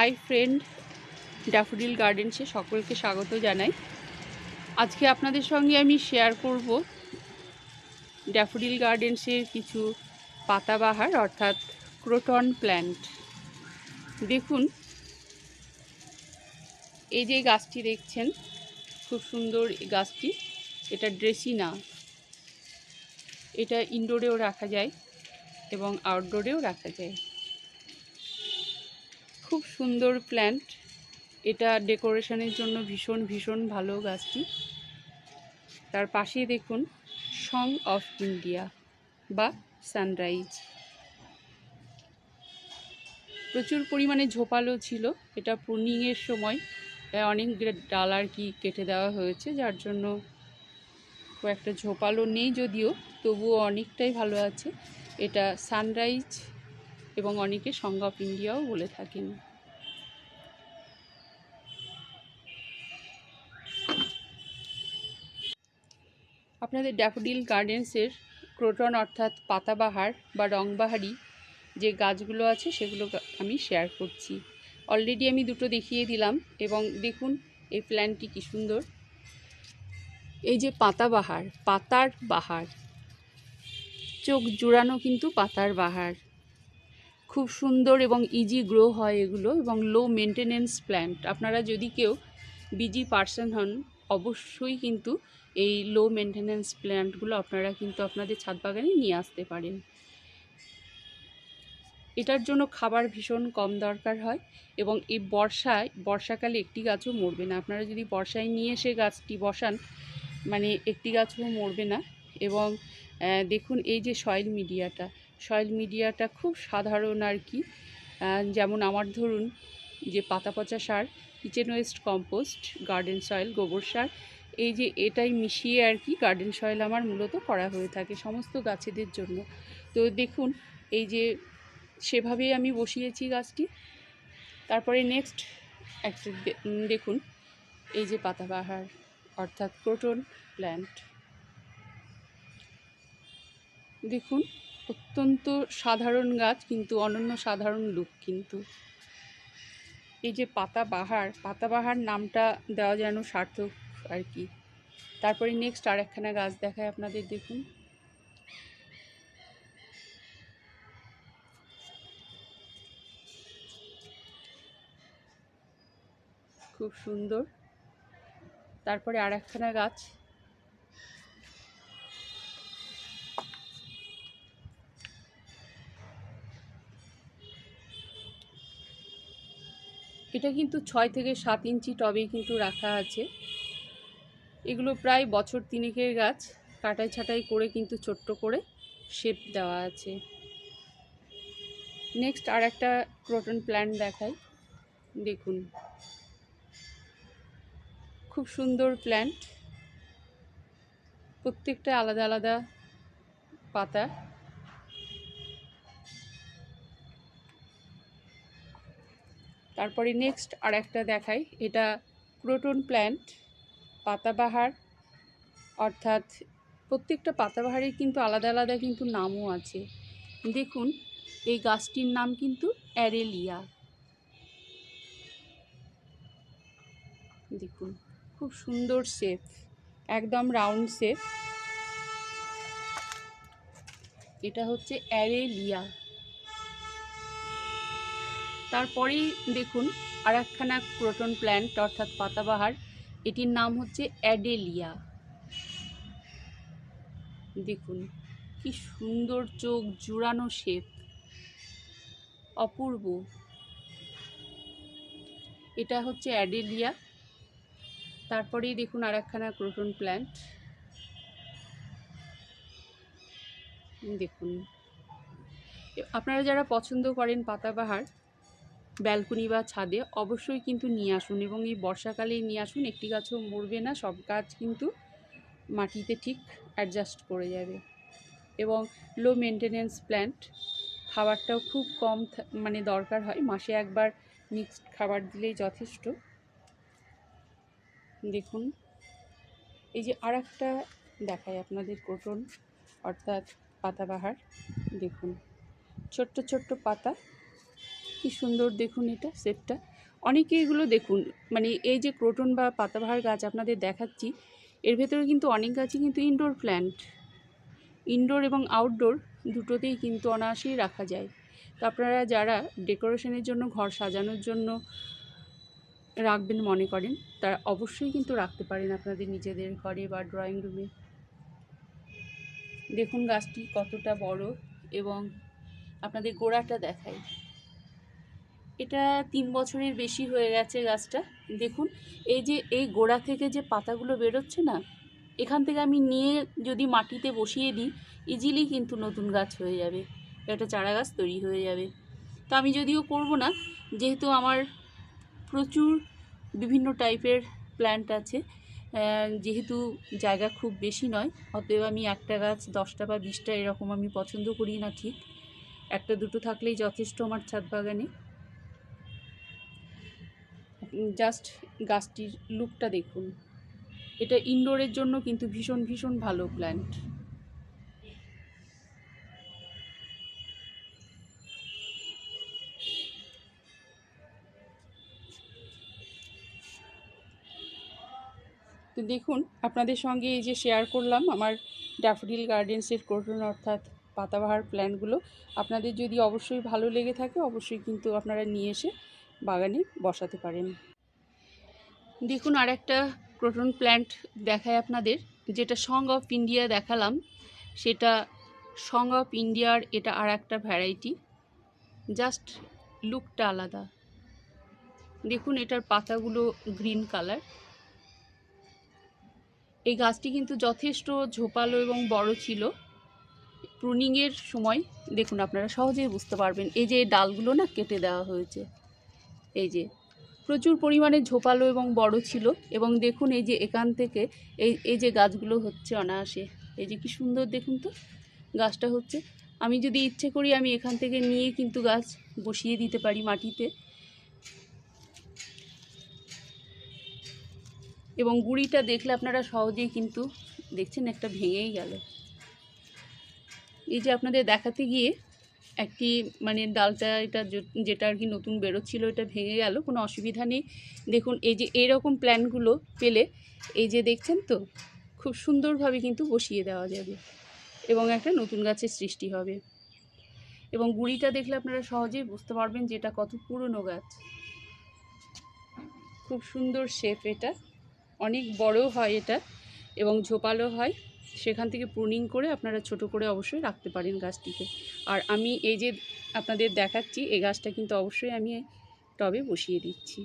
Hi friend daffodil গার্ডেন্সে সকলকে স্বাগত জানাই। আজকে আপনাদের সঙ্গে আমি শেয়ার করব ড্যাফোডিল গার্ডেন্সের কিছু পাতাবাহার, অর্থাৎ ক্রোটন প্ল্যান্ট। দেখুন, এই যে গাছটি দেখছেন, খুব সুন্দর গাছটি। এটা ড্রেসিনা। এটা ইনডোরেও রাখা যায় এবং আউটডোরেও রাখা যায়। খুব সুন্দর প্ল্যান্ট এটা ডেকোরেশনের জন্য ভীষণ ভীষণ ভালো গাছটি। তার পাশেই দেখুন সং অফ ইন্ডিয়া বা সানরাইজ প্রচুর পরিমাণে ঝোপালো ছিল। এটা প্রুনিংয়ের সময় অনেক ডাল আর কি কেটে দেওয়া হয়েছে, যার জন্য কয়েকটা ঝোপালো নেই যদিও, তবুও অনেকটাই ভালো আছে। এটা সানরাইজ এবং অনেকে সং অফ ইন্ডিয়াও বলে থাকেন। আপনাদের ড্যাফোডিল গার্ডেন্সের ক্রোটন অর্থাৎ পাতাবাহার বা রংবাহারি যে গাছগুলো আছে সেগুলো আমি শেয়ার করছি। অলরেডি আমি দুটো দেখিয়ে দিলাম এবং দেখুন এই প্ল্যান্টটি কী সুন্দর। এই যে পাতাবাহার, পাতার বাহার। চোখ জোড়ানো কিন্তু পাতার বাহার। খুব সুন্দর এবং ইজি গ্রো হয় এগুলো এবং লো মেনটেনেন্স প্ল্যান্ট আপনারা যদি কেউ বিজি পার্সন হন অবশ্যই কিন্তু এই লো মেনটেনেন্স প্ল্যান্টগুলো আপনারা কিন্তু আপনাদের ছাদ বাগানে নিয়ে আসতে পারেন। এটার জন্য খাবার ভীষণ কম দরকার হয় এবং এই বর্ষায়, বর্ষাকালে একটি গাছও মরবে না। আপনারা যদি বর্ষায় নিয়ে এসে গাছটি বসান মানে একটি গাছও মরবে না এবং দেখুন এই যে সয়েল মিডিয়াটা সয়েল মিডিয়াটা খুব সাধারণ আর কি। যেমন আমার ধরুন যে পাতা পচা সার kitchen waste compost garden soil গোবর সার এই যে এটাই মিশিয়ে আর কি গার্ডেন সয়েল আমার মূলত করা হয়ে থাকে সমস্ত গাছেদের জন্য। তো দেখুন, এই যে সেভাবেই আমি বসিয়েছি গাছটি। তারপরে নেক্সট একটা দেখুন, এই যে পাতাবাহার, অর্থাৎ ক্রোটন প্ল্যান্ট দেখুন, অত্যন্ত সাধারণ গাছ কিন্তু অনন্য সাধারণ লুক কিন্তু। এই যে পাতাবাহার পাতাবাহার নামটা দেওয়া যেন সার্থক আর কি। তারপরে নেক্সট আর একখানা গাছ দেখায় আপনাদের, দেখুন। খুব সুন্দর। তারপরে আর একখানা গাছ। এটা কিন্তু ছয় থেকে সাত ইঞ্চি টবে কিন্তু রাখা আছে। এগুলো প্রায় বছর তিনেকের গাছ, কাটাই ছাটাই করে কিন্তু ছোট্ট করে শেপ দেওয়া আছে। নেক্সট আর একটা ক্রোটন প্ল্যান্ট দেখাই। দেখুন। খুব সুন্দর প্ল্যান্ট। প্রত্যেকটা আলাদা আলাদা পাতা। তারপরে নেক্সট আর একটা দেখাই। এটা ক্রোটন প্ল্যান্ট পাতাবাহার, অর্থাৎ প্রত্যেকটা পাতাবাহারের কিন্তু আলাদা আলাদা কিন্তু নামও আছে। দেখুন, এই গাছটির নাম কিন্তু অ্যারেলিয়া। দেখুন, খুব সুন্দর শেপ একদম রাউন্ড শেপ এটা হচ্ছে অ্যারেলিয়া। তারপরেই দেখুন আর একখানা ক্রোটন প্ল্যান্ট অর্থাৎ পাতাবাহার, এটির নাম হচ্ছে অ্যাডেলিয়া। দেখুন, কি সুন্দর চোখ, জুড়ানো শেপ, অপূর্ব। এটা হচ্ছে অ্যাডেলিয়া। তারপরেই দেখুন আর একখানা ক্রোটন প্ল্যান্ট। দেখুন আপনারা যারা পছন্দ করেন পাতাবাহার ব্যালকনি বা ছাদে অবশ্যই কিন্তু নিয়ে আসুন এবং এই বর্ষাকালেই নিয়ে আসুন। একটি গাছও মরবে না, সব গাছ কিন্তু মাটিতে ঠিক অ্যাডজাস্ট করে যাবে। এবং লো মেনটেনেন্স প্ল্যান্ট খাবারটাও খুব কম মানে দরকার হয়। মাসে একবার মিক্সড খাবার দিলেই যথেষ্ট। দেখুন, এই যে আর একটা দেখায় আপনাদের কোটন অর্থাৎ পাতাবাহার। দেখুন, ছোট্ট ছোট্ট পাতা কি সুন্দর দেখুন এটা সেটটা। অনেকে এগুলো দেখুন মানে এই যে ক্রোটন বা পাতাবাহার গাছ আপনাদের দেখাচ্ছি, এর ভেতরে কিন্তু অনেক গাছই কিন্তু ইনডোর প্ল্যান্ট ইনডোর এবং আউটডোর দুটোতেই কিন্তু অনায়াসেই রাখা যায়। তো আপনারা যারা ডেকোরেশনের জন্য, ঘর সাজানোর জন্য রাখবেন মনে করেন তারা অবশ্যই কিন্তু রাখতে পারেন আপনাদের নিজেদের ঘরে বা ড্রয়িং রুমে দেখুন গাছটি কতটা বড় এবং আপনাদের গোড়াটা দেখাই। এটা তিন বছরের বেশি হয়ে গেছে গাছটা, দেখুন। এই যে, এই গোড়া থেকে যে পাতাগুলো বেরোচ্ছে না, এখান থেকে আমি নিয়ে যদি মাটিতে বসিয়ে দিই ইজিলি কিন্তু নতুন গাছ হয়ে যাবে। একটা চারা গাছ তৈরি হয়ে যাবে। তো আমি যদিও করব না, যেহেতু আমার প্রচুর বিভিন্ন টাইপের প্ল্যান্ট আছে যেহেতু জায়গা খুব বেশি নয়, অতএব আমি একটা গাছ দশটা বা বিশটা এরকম আমি পছন্দ করি না ঠিক। একটা দুটো থাকলেই যথেষ্ট আমার ছাদ বাগানে। জাস্ট গাছটির লুকটা দেখুন। এটা ইনডোরের জন্য কিন্তু ভীষণ ভীষণ ভালো প্ল্যান্ট তো দেখুন, আপনাদের সঙ্গে এই যে শেয়ার করলাম, আমার ড্যাফোডিল গার্ডেন্সের ক্রোটন অর্থাৎ পাতাবাহার প্ল্যান্টগুলো আপনাদের যদি অবশ্যই ভালো লেগে থাকে, অবশ্যই কিন্তু আপনারা নিয়ে এসে বাগানে বসাতে পারেন। দেখুন আর একটা ক্রোটন প্ল্যান্ট দেখায় আপনাদের, যেটা সং অফ ইন্ডিয়া দেখালাম। সেটা সং অফ ইন্ডিয়ার এটা আর একটা ভ্যারাইটি জাস্ট লুকটা আলাদা। দেখুন এটার পাতাগুলো গ্রিন কালার। এই গাছটি কিন্তু যথেষ্ট ঝোপালো এবং বড় ছিল। প্রুনিংয়ের সময়, দেখুন আপনারা সহজেই বুঝতে পারবেন। এই যে ডালগুলো না কেটে দেওয়া হয়েছে। এই যে, প্রচুর পরিমাণে ঝোপালো এবং বড় ছিল এবং দেখুন এই যে এখান থেকে এই এই যে গাছগুলো হচ্ছে অনায়াসে। এই যে কি সুন্দর দেখুন তো, গাছটা হচ্ছে। আমি যদি ইচ্ছে করি আমি এখান থেকে নিয়ে কিন্তু গাছ বসিয়ে দিতে পারি মাটিতে। এবং গুঁড়িটা দেখলে আপনারা সহজেই কিন্তু দেখছেন একটা ভেঙেই গেল। এই যে আপনাদের দেখাতে গিয়ে একটি মানে ডালটা এটা যেটা আর কি নতুন বেরোচ্ছিলো, এটা ভেঙে গেল, কোনো অসুবিধা নেই। দেখুন, এই যে এরকম প্ল্যানগুলো পেলে, এই যে দেখছেন তো, খুব সুন্দরভাবে কিন্তু বসিয়ে দেওয়া যাবে এবং একটা নতুন গাছের সৃষ্টি হবে। এবং গুঁড়িটা দেখলে আপনারা সহজেই বুঝতে পারবেন যে এটা কত পুরনো গাছ। খুব সুন্দর শেপ এটা। অনেক বড় হয় এটা এবং ঝোপালো হয়। সেখান থেকে প্রুনিং করে আপনারা ছোট করে অবশ্যই রাখতে পারেন গাছটিকে। আর আমি এই যে আপনাদের দেখাচ্ছি, এই গাছটা কিন্তু অবশ্যই আমি টবে বসিয়ে দিচ্ছি।